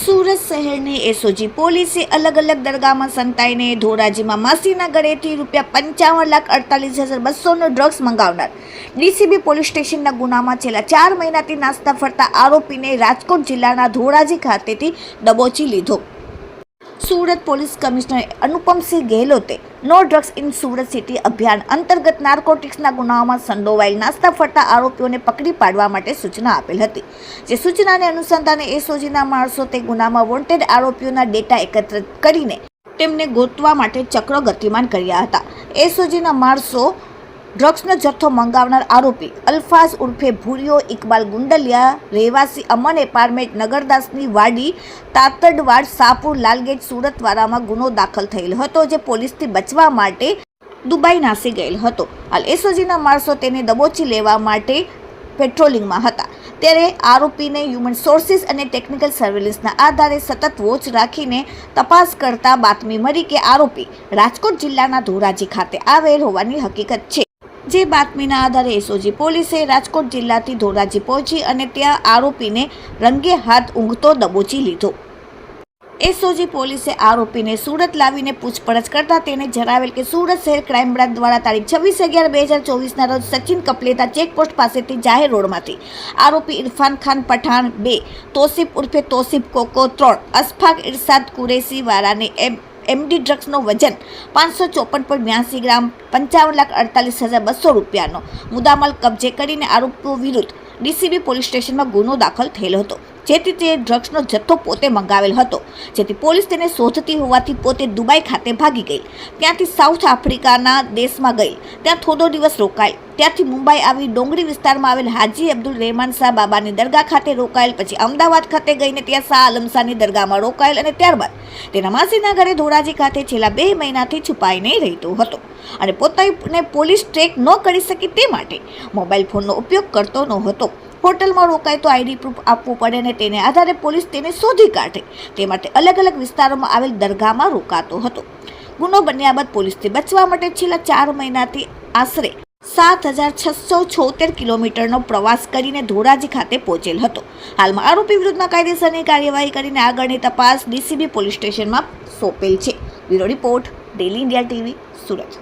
સુરત શહેરની એસઓજી પોલીસે અલગ અલગ દરગાહમાં સંતાઈને ધોરાજીમાં માસીના ઘરેથી રૂપિયા પંચાવન લાખ અડતાલીસ હજાર બસોનો ડ્રગ્સ મંગાવનાર. ડીસીબી પોલીસ સ્ટેશનના ગુનામાં છેલ્લા ચાર મહિનાથી નાસ્તા ફરતા આરોપીને રાજકોટ જિલ્લાના ધોરાજી ખાતેથી દબોચી લીધો. સુરત પોલીસ કમિશનર અનુપમસિંહ ગેહલોતે no drugs in Surat city અભિયાન અંતર્ગત નાર્કોટિક્સના ગુનાઓમાં સંડોવાયેલ નાસ્તા ફરતા આરોપીઓને પકડી પાડવા માટે સૂચના આપેલ હતી. જે સૂચનાને અનુસંધાને એસઓજીના માણસો તે ગુનામાં વોન્ટેડ આરોપીઓના ડેટા એકત્રિત કરીને તેમને ગોતવા માટે ચક્રો ગતિમાન કર્યા હતા. એસઓજીના માણસો ડ્રગ્સનો જથ્થો મંગાવનાર આરોપી અલ્ફાઝ ઉર્ફે ભૂરિયો ઇકબાલ ગુંડલિયા, રહેવાસી અમન એપાર્ટમેન્ટ નગરદાસની વાડી તાતડવાડ સાપુર લાલગેટ સુરતવાળામાં ગુનો દાખલ થયેલ હતો જે પોલીસથી બચવા માટે દુબઈ નાસી ગયેલ હતો. હાલ એસઓજીના માણસો તેને દબોચી લેવા માટે પેટ્રોલિંગમાં હતા. ત્યારે આરોપીને હ્યુમન સોર્સિસ અને ટેકનિકલ સર્વેલન્સના આધારે સતત વોચ રાખીને તપાસ કરતા બાતમી મળી કે આરોપી રાજકોટ જિલ્લાના ધોરાજી ખાતે આવેલ હોવાની હકીકત છે. જે બાતમીના આધારે એસઓજી પોલીસે રાજકોટ જિલ્લાથી ધોરાજી પહોંચી અને ત્યાં આરોપીને રંગે હાથ ઊંઘતો દબોચી લીધો. એસઓજી પોલીસે આરોપીને સુરત લાવીને પૂછપરછ કરતા તેને જણાવેલ કે સુરત શહેર ક્રાઇમ બ્રાન્ચ દ્વારા તારીખ છવ્વીસ અગિયાર બે હજાર ચોવીસના રોજ સચિન કપલેતા ચેકપોસ્ટ પાસેથી જાહેર રોડમાંથી આરોપી ઇરફાન ખાન પઠાણ બે, તોસીફ ઉર્ફે તોસીફ કોકો ત્રણ અસફાક ઇરશાદ કુરેશી વાળાને એમ એમડી ડ્રગ્સનો વજન પાંચસો ચોપન પોઈન્ટ બ્યાસી ગ્રામ, પંચાવન લાખ અડતાલીસ હજાર બસો રૂપિયાનો મુદ્દામાલ કબજે કરીને આરોપીઓ વિરુદ્ધ ડીસીબી પોલીસ સ્ટેશનમાં ગુનો દાખલ થયેલો હતો. જેથી તે ડ્રગ્સનો જથ્થો પોતે મંગાવેલ હતો. જેથી પોલીસ તેને શોધતી હોવાથી પોતે દુબઈ ખાતે ભાગી ગઈ. ત્યાંથી સાઉથ આફ્રિકાના દેશમાં ગઈ. ત્યાં થોડો દિવસ રોકાઈ. ત્યાંથી મુંબઈ આવી ડોંગરી વિસ્તારમાં આવેલ હાજી અબ્દુલ રહેમાન શાહ બાબાની દરગાહ ખાતે રોકાયેલ, પછી અમદાવાદ ખાતે ગઈને ત્યાં શાહ આલમ શાહની દરગાહમાં રોકાયેલ અને ત્યારબાદ તે રમાસીના ઘરે ધોરાજી ખાતે છેલ્લા બે મહિનાથી છુપાઈને રહેતો હતો. અને પોતાને પોલીસ ટ્રેક ન કરી શકે તે માટે મોબાઈલ ફોનનો ઉપયોગ કરતો ન હતો હોટલમાં રોકાય તો આઈડી પ્રૂફ આપવું પડે અને તેને આધારે પોલીસ તેને શોધી કાઢે. તે માટે અલગ અલગ વિસ્તારોમાં આવેલ દરગાહમાં રોકાતો હતો. ગુનો બન્યા બાદ પોલીસથી બચવા માટે છેલ્લા ચાર મહિનાથી આશરે સાત હજાર છસો છોતેર કિલોમીટરનો પ્રવાસ કરીને ધોરાજી ખાતે પહોંચેલ હતો. હાલમાં આરોપી વિરુદ્ધમાં કાયદેસરની કાર્યવાહી કરીને આગળની તપાસ ડીસીબી પોલીસ સ્ટેશનમાં સોંપેલ છે. Bureau report, daily India TV, Surat.